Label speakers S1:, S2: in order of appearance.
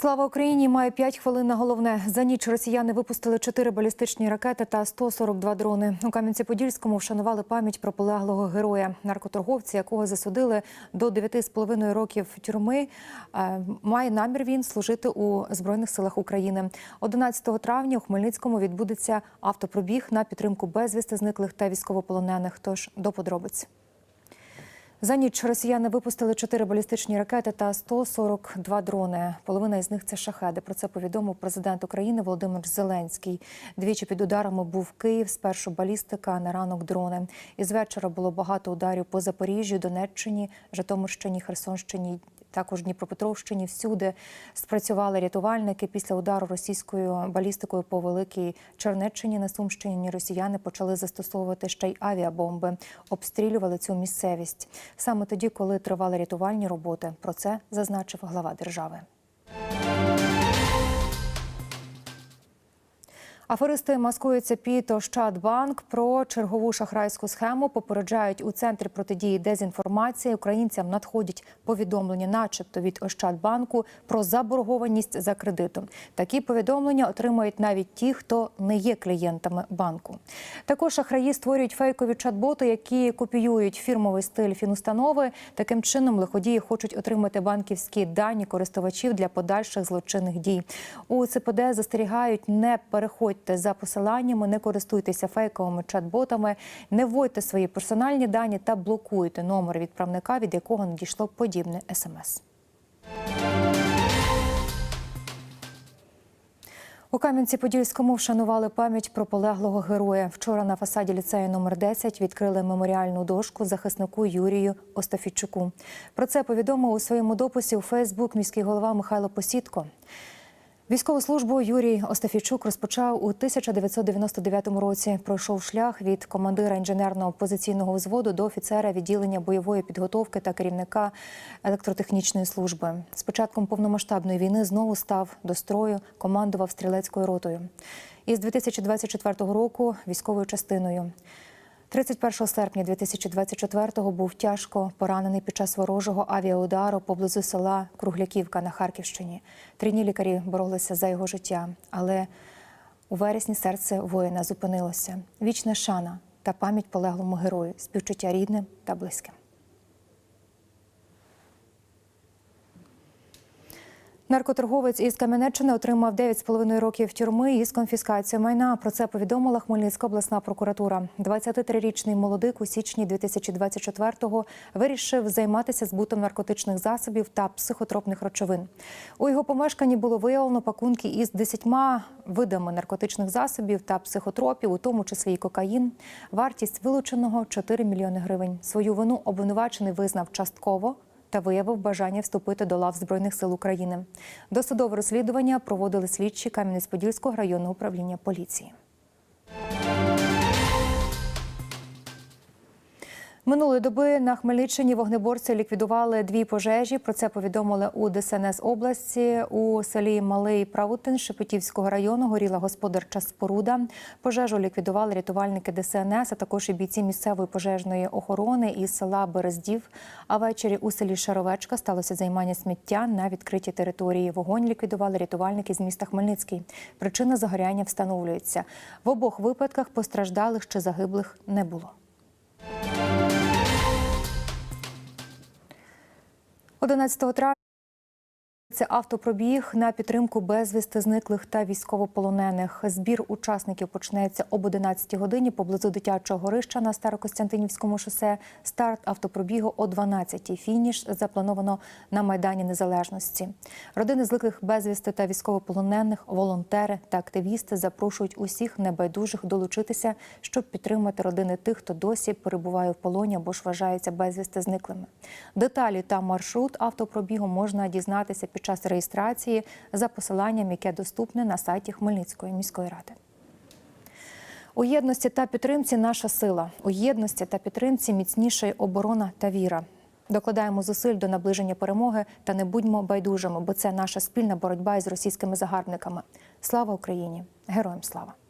S1: Слава Україні має 5 хвилин на головне. За ніч росіяни випустили 4 балістичні ракети та 142 дрони. У Кам'янці-Подільському вшанували пам'ять про полеглого героя, наркоторговця, якого засудили до 9,5 років тюрми. Е, Має намір він служити у збройних силах України. 11 травня у Хмельницькому відбудеться автопробіг на підтримку безвісти зниклих та військовополонених. Тож до подробиць. За ніч росіяни випустили 4 балістичні ракети та 142 дрони. Половина із них це шахеди. Про це повідомив президент України Володимир Зеленський. Двічі під ударами був Київ. Спершу балістика, а на ранок дрони. Із вечора було багато ударів по Запоріжжю, Донеччині, Житомирщині, Херсонщині. Також Дніпропетровщині всюди спрацювали рятувальники після удару російською балістикою по великій Чернеччині на Сумщині. Росіяни почали застосовувати ще й авіабомби, обстрілювали цю місцевість саме тоді, коли тривали рятувальні роботи. Про це зазначив глава держави. Аферисти маскуються під Ощадбанк про чергову шахрайську схему. Попереджають у центрі протидії дезінформації. Українцям надходять повідомлення, начебто від Ощадбанку, про заборгованість за кредитом. Такі повідомлення отримують навіть ті, хто не є клієнтами банку. Також шахраї створюють фейкові чат-боти, які копіюють фірмовий стиль фінустанови. Таким чином лиходії хочуть отримати банківські дані користувачів для подальших злочинних дій. У ЦПД застерігають не переходьте за посиланнями, не користуйтеся фейковими чат-ботами, не вводьте свої персональні дані та блокуйте номер відправника, від якого надійшло подібне смс. У Кам'янці-Подільському вшанували пам'ять про полеглого героя. Вчора на фасаді ліцею номер 10 відкрили меморіальну дошку захиснику Юрію Остафійчуку. Про це повідомив у своєму дописі у Фейсбук міський голова Михайло Посідко. Військову службу Юрій Остафійчук розпочав у 1999 році. Пройшов шлях від командира інженерного позиційного взводу до офіцера відділення бойової підготовки та керівника електротехнічної служби. З початком повномасштабної війни знову став до строю, командував стрілецькою ротою. Із 2024 року військовою частиною. 31 серпня 2024-го був тяжко поранений під час ворожого авіаудару поблизу села Кругляківка на Харківщині. Трійні лікарі боролися за його життя, але у вересні серце воїна зупинилося. Вічна шана та пам'ять полеглому герою, співчуття рідним та близьким. Наркоторговець із Кам'янеччини отримав 9,5 років тюрми із конфіскацією майна. Про це повідомила Хмельницька обласна прокуратура. 23-річний молодик у січні 2024-го вирішив займатися збутом наркотичних засобів та психотропних речовин. У його помешканні було виявлено пакунки із 10 видами наркотичних засобів та психотропів, у тому числі і кокаїн. Вартість вилученого 4 мільйони гривень. Свою вину обвинувачений визнав частково та виявив бажання вступити до лав Збройних сил України. Досудове розслідування проводили слідчі Кам'янець-Подільського районного управління поліції. Минулої доби на Хмельниччині вогнеборці ліквідували дві пожежі. Про це повідомили у ДСНС області. У селі Малий Правутин Шепетівського району горіла господарча споруда. Пожежу ліквідували рятувальники ДСНС, а також і бійці місцевої пожежної охорони із села Берездів. А ввечері у селі Шаровечка сталося займання сміття на відкритій території. Вогонь ліквідували рятувальники з міста Хмельницький. Причина загоряння встановлюється. В обох випадках постраждалих чи загиблих не було. 11 травня це автопробіг на підтримку безвісти зниклих та військовополонених. Збір учасників почнеться об 11 годині поблизу дитячого горища на Старокостянтинівському шосе. Старт автопробігу о 12 Фініш заплановано на Майдані Незалежності. Родини зниклих безвісти та військовополонених, волонтери та активісти запрошують усіх небайдужих долучитися, щоб підтримати родини тих, хто досі перебуває в полоні або ж вважається безвісти зниклими. Деталі та маршрут автопробігу можна дізнатися під час реєстрації за посиланням, яке доступне на сайті Хмельницької міської ради. У єдності та підтримці наша сила. У єдності та підтримці міцніша оборона та віра. Докладаємо зусиль до наближення перемоги та не будьмо байдужими, бо це наша спільна боротьба із російськими загарбниками. Слава Україні! Героям слава!